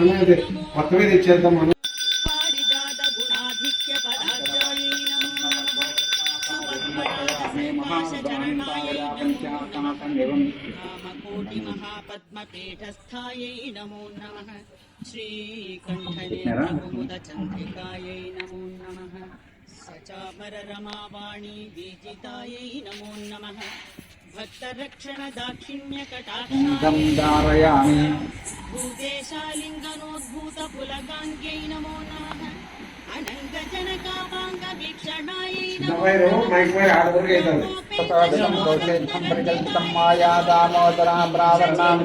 లేదు అన్నది కొత్తవి తెచ్చేద్దాం మనం పారిజాత గుణాధిక్య పదార్థాయై నమో నమః సుపద్మనాభ సన్యాస చరణాయై నమో నమః भक्तरक्षणदाक्षिण्यकटाक्षाङ्गं धारयामि। भूतेशालिङ्गनोद्भूतपुलकाङ्ग्यै नमो नमः प्रकल्पितं माया दामोदरां रावरणां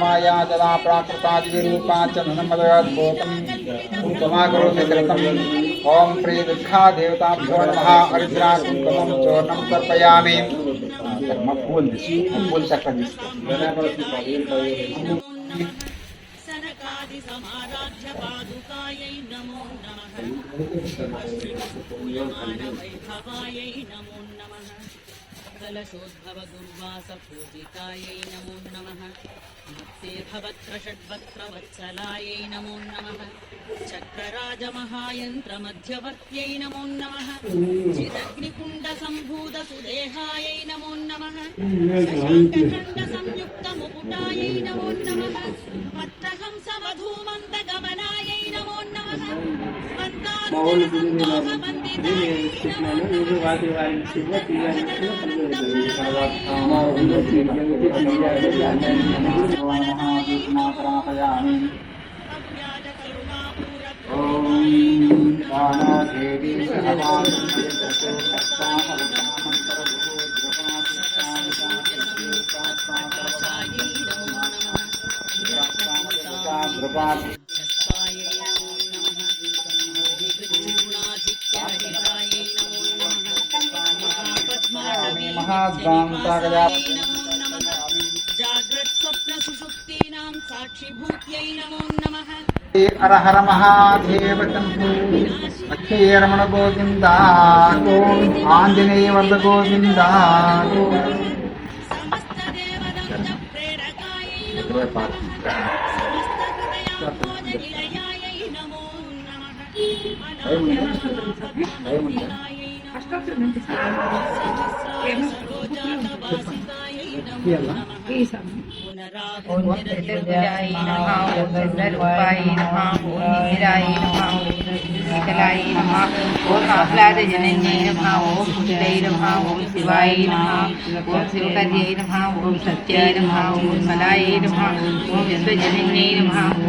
माया जला प्राकृतादिविरूपाचनमदगद्भूतं कुङ्कुमाकरोति कृतम्। ॐ श्रीदुःखा देवताभ्यो नमः। अरिद्रा कुङ्कुमं तर्पयामि। తీసుకొస్తారు మా ఫోన్ తీసుకొస్తారు ఫోన్ చక్కగా తీసుకొస్తారు कलशोद्भवदुर्वासपूजितायै नमो नमः। भक्ते भवत्रषड्वक्त्रवत्सलायै नमो नमः। चक्रराजमहायन्त्रमध्यवर्त्यै नमो नमः। चिदग्निकुण्डसम्भूतसुदेहायै नमो नमः। शशाङ्कखण्डसम् మందారుజన సందోహ వందితాయై నమో నమః అవ్యాజ కరుణాపూర ప్రకాశాయై నమో నమః శస్వాయై మహాపద్మాటవీ మహాద్వాంతాగజా- నమో నమః జాగ్రత్ స్వప్న సుషుప్తీనాం సాక్షిభూత్యై నమో నమః హర హర మహాదేవ శంభు అక్షయరమణ గోవింద ఓం ఆంజనేయ వల్ల గోవింద సమస్త దేవదంత ప్రేరకాయై నమో నమః సమస్త హృదయాంబోజ నిలయాయై నమో నమః అనాథాయ సహస్రారోజాతవాసితాయై నమో నమః ఓం చతుర్భుజాయ నమః ఓం చంద్రరూపాయ నమః ఓం నిధిరాయ నమః ఓం శీతలాయ నమః ఓం ఆహ్లాదజనన్యై నమః ఓం పుష్పై నమః ఓం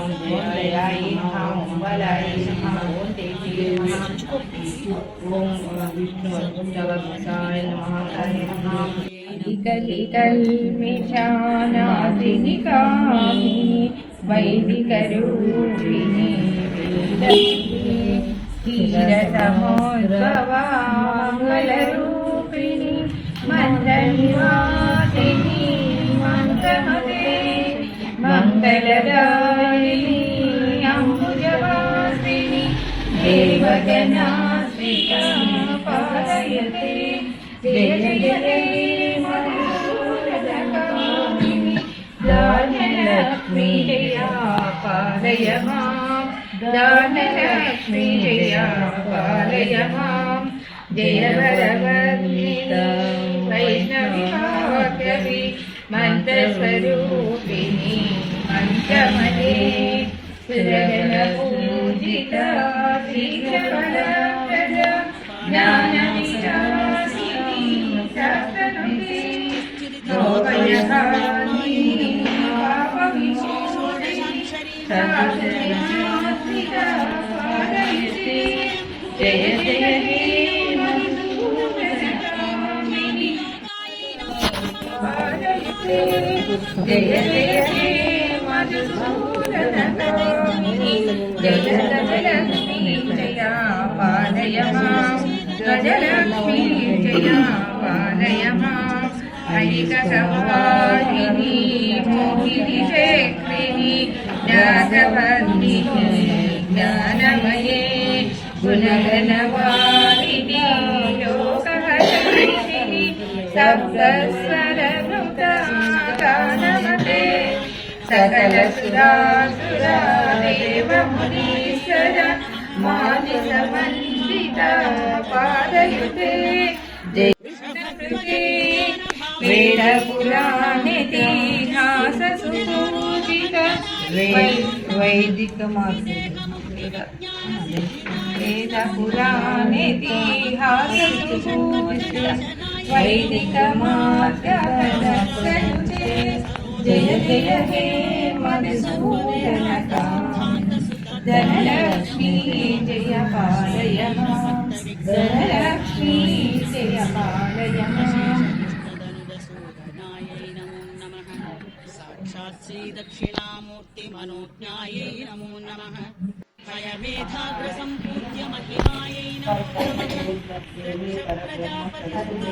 ఓం శ్రీయై నమః ఓం భాస్కర్యై నమః ఓం బిల్వనిలయాయ నమః ఓం వరవరహాయ నమః కలికల్మిషానాసిని కామి వైదికరూపిణి క్షీరసమోద్భవాంగళరూపిణి वेदनासिकां पालयते जय जया पालय माँ दानलक्ष्मी जया पालय माँ जय भगवद्गीता वैष्णविभागवि मन्त्रस्वरूपिणि मन्त्रमये सुरगणपू సురగణ పూజిత శ్రీకరణ జ్ఞాన విలాసిని శాస్త్రనుతే లోకయహాని పాప విమోచని సహస్రనాథిక పాదయుతే జయ జయ హే మధుసూదనకామిని పాదయుతే జయ गजलक्ष्मी जया पालय मां गजलक्ष्मी जया पालय मां ऐकसंवादिनी मोहिनी शेखरिणी ज्ञानवन्दिनी ज्ञानमये गुणगणवारिणी लोकहरिणी सप्तस्वरभृता गानमते सकलसुरासुरा దేవ మునీశ్వర మాది సమన్విత పాదయుతే వేద పురాణే తీహాస సుపూజిత వైదిక మార్గం వేద పురాణే వైదిక మార్గం జయ జయ హే మధుసూదనకా ధనలక్ష్మీ జయ పాలయ ధనలక్ష్మీ జయ పాలయ సాక్షాత్ శ్రీ దక్షిణామూర్తి మనోజ్ఞాయై నమో నమ. మేధాగ్రసంపూజ్యమహిమాయై నమో నమ. ప్రజాపతి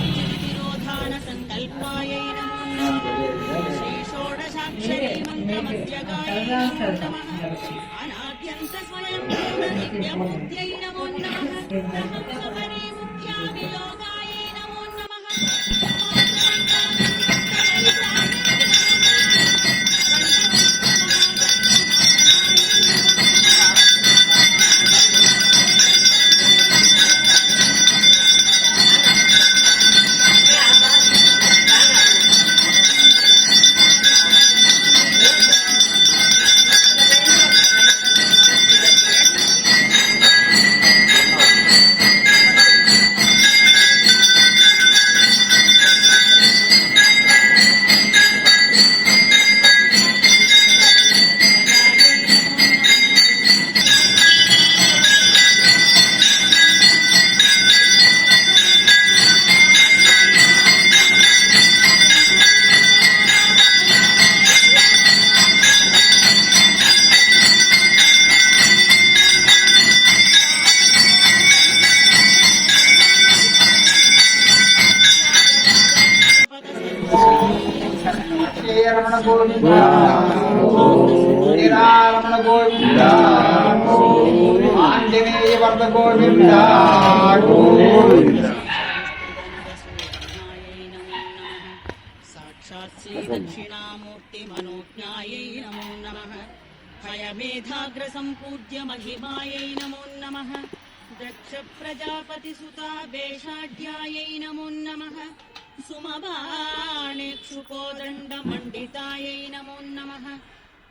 అనాద్యంత స్వయం దివ్య బుద్ధై నమో నమః ఆంజనేయ వర్త గోవింద గోవింద సాక్షాత్ శ్రీ దక్షిణామూర్తి మనోజ్ఞాయై నమో నమః హయమేధాగ్రసంపూజ్య మహిమాయై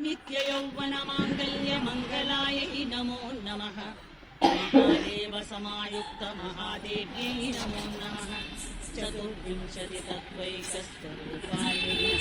नित्ययौवनमाङ्गल्यमङ्गलायै नमो नमः। महादेव समायुक्तमहादेव्यै नमो नमः। चतुर्विंशतितत्त्वैकस्तरूपायै